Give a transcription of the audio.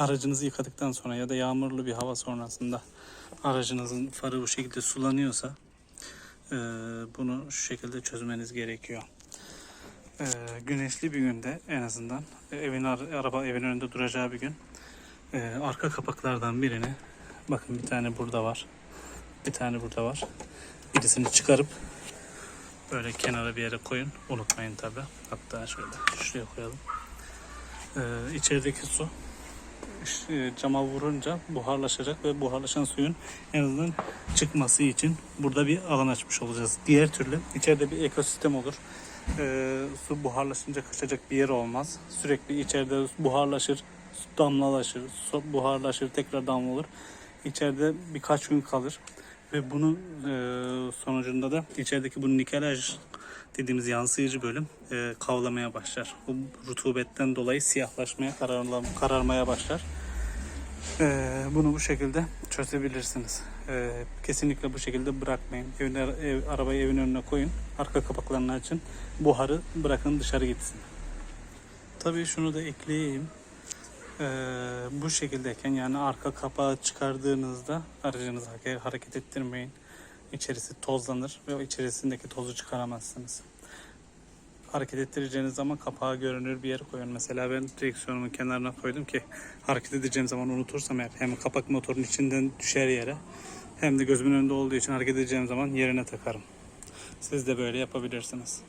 aracınızı yıkadıktan sonra ya da yağmurlu bir hava sonrasında aracınızın farı bu şekilde sulanıyorsa e, bunu şu şekilde çözmeniz gerekiyor. E, güneşli bir günde en azından e, evin ar- araba evin önünde duracağı bir gün e, arka kapaklardan birini bakın bir tane burada var. Bir tane burada var. Birisini çıkarıp böyle kenara bir yere koyun. Unutmayın tabi. Hatta şöyle şuraya koyalım. Ee, içerideki su cama vurunca buharlaşacak ve buharlaşan suyun en azından çıkması için burada bir alan açmış olacağız. Diğer türlü içeride bir ekosistem olur. Ee, su buharlaşınca kaçacak bir yer olmaz. Sürekli içeride buharlaşır, damlalaşır, su buharlaşır, tekrar damla olur. İçeride birkaç gün kalır ve bunun e, sonucunda da içerideki bu nikelaj dediğimiz yansıyıcı bölüm e, kavlamaya başlar. Bu rutubetten dolayı siyahlaşmaya, kararla, kararmaya başlar. E, bunu bu şekilde çözebilirsiniz. E, kesinlikle bu şekilde bırakmayın. Evin, ev, arabayı evin önüne koyun. Arka kapaklarını açın. Buharı bırakın dışarı gitsin. Tabii şunu da ekleyeyim. Ee, bu şekildeyken yani arka kapağı çıkardığınızda aracınızı hare- hareket ettirmeyin. İçerisi tozlanır ve o içerisindeki tozu çıkaramazsınız. Hareket ettireceğiniz zaman kapağı görünür bir yere koyun. Mesela ben direksiyonumun kenarına koydum ki hareket edeceğim zaman unutursam eğer hem kapak motorun içinden düşer yere hem de gözümün önünde olduğu için hareket edeceğim zaman yerine takarım. Siz de böyle yapabilirsiniz.